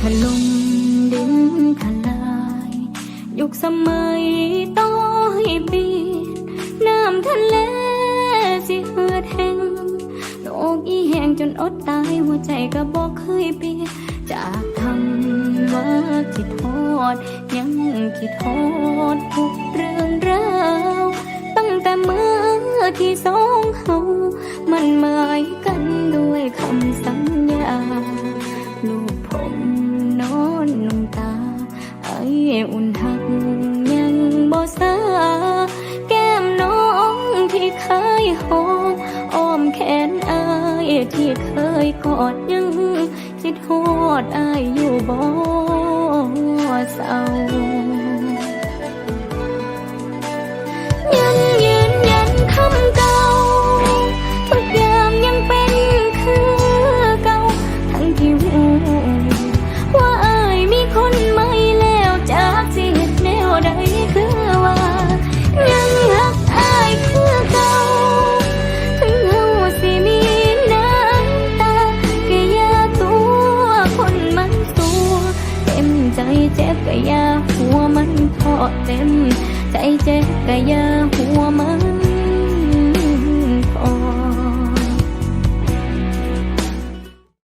ถล่มดินทลาย ยุคสมัยต้องให้ปีน้ำทะเลสิเหือดแห้งโลกอีแห้งจนอดตายหัวใจก็บอกเคยเปลี่ยนจากคำว่าคิดทอด ยังคิดทอดทุกเรื่องราวตั้งแต่เมื่อที่สองเฮามันหมายกันด้วยคำสัญ หอมอ้อมแขนอายที่เคยกอดยังคิดฮอดอายอยู่บ่ เจ็บก็อย่าหัวมันพอเต็ม ใจเจ็บก็อย่าหัวมัน